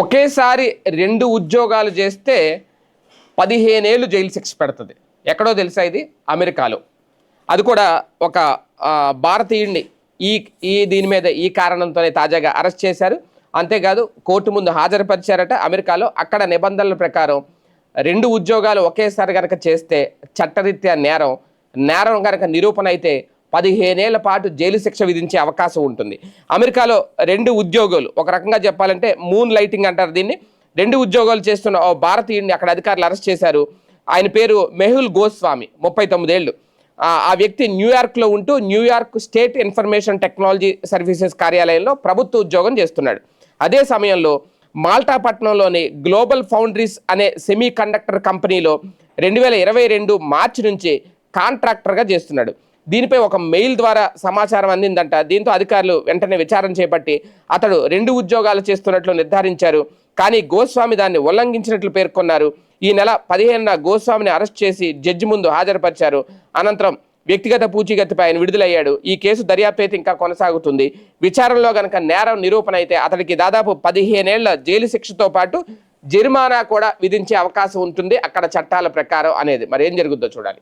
ఒకేసారి రెండు ఉద్యోగాలు చేస్తే పదిహేనేళ్ళు జైలు శిక్ష పెడుతుంది. ఎక్కడో తెలుసా ఇది? అమెరికాలో. అది కూడా ఒక భారతీయుడిని ఈ ఈ దీని మీద ఈ కారణంతోనే తాజాగా అరెస్ట్ చేశారు. అంతేకాదు కోర్టు ముందు హాజరుపరిచారట. అమెరికాలో అక్కడ నిబంధనల ప్రకారం రెండు ఉద్యోగాలు ఒకేసారి కనుక చేస్తే చట్టరీత్యా నేరం నేరం కనుక నిరూపణ అయితే పదిహేనేళ్ళ పాటు జైలు శిక్ష విధించే అవకాశం ఉంటుంది. అమెరికాలో రెండు ఉద్యోగులు ఒక రకంగా చెప్పాలంటే మూన్ లైటింగ్ అంటారు దీన్ని. రెండు ఉద్యోగాలు చేస్తున్న ఓ భారతీయుడిని అక్కడ అధికారులు అరెస్ట్ చేశారు. ఆయన పేరు మెహుల్ గోస్వామి ముప్పై తొమ్మిదేళ్ళు ఆ ఆ వ్యక్తి న్యూయార్క్లో ఉంటూ New York state information technology services కార్యాలయంలో ప్రభుత్వ ఉద్యోగం చేస్తున్నాడు. అదే సమయంలో మాల్టాపట్నంలోని గ్లోబల్ ఫౌండరీస్ అనే సెమీ కండక్టర్ కంపెనీలో రెండు వేల ఇరవై రెండు మార్చి నుంచి కాంట్రాక్టర్గా చేస్తున్నాడు. దీనిపై ఒక మెయిల్ ద్వారా సమాచారం అందిందంట. దీంతో అధికారులు వెంటనే విచారణ చేపట్టి అతడు రెండు ఉద్యోగాలు చేస్తున్నట్లు నిర్ధారించారు. కానీ గోస్వామి దాన్ని ఉల్లంఘించినట్లు పేర్కొన్నారు. ఈ నెల పదిహేనున గోస్వామిని అరెస్ట్ చేసి జడ్జి ముందు హాజరుపరిచారు. అనంతరం వ్యక్తిగత పూచీగతిపై ఆయన విడుదలయ్యాడు. ఈ కేసు దర్యాప్తు అయితే ఇంకా కొనసాగుతుంది. విచారణలో గనక నేరం నిరూపణ అయితే అతడికి దాదాపు పదిహేనేళ్ళ జైలు శిక్షతో పాటు జరిమానా కూడా విధించే అవకాశం ఉంటుంది. అక్కడ చట్టాల ప్రకారం అనేది. మరి ఏం జరుగుద్దో చూడాలి.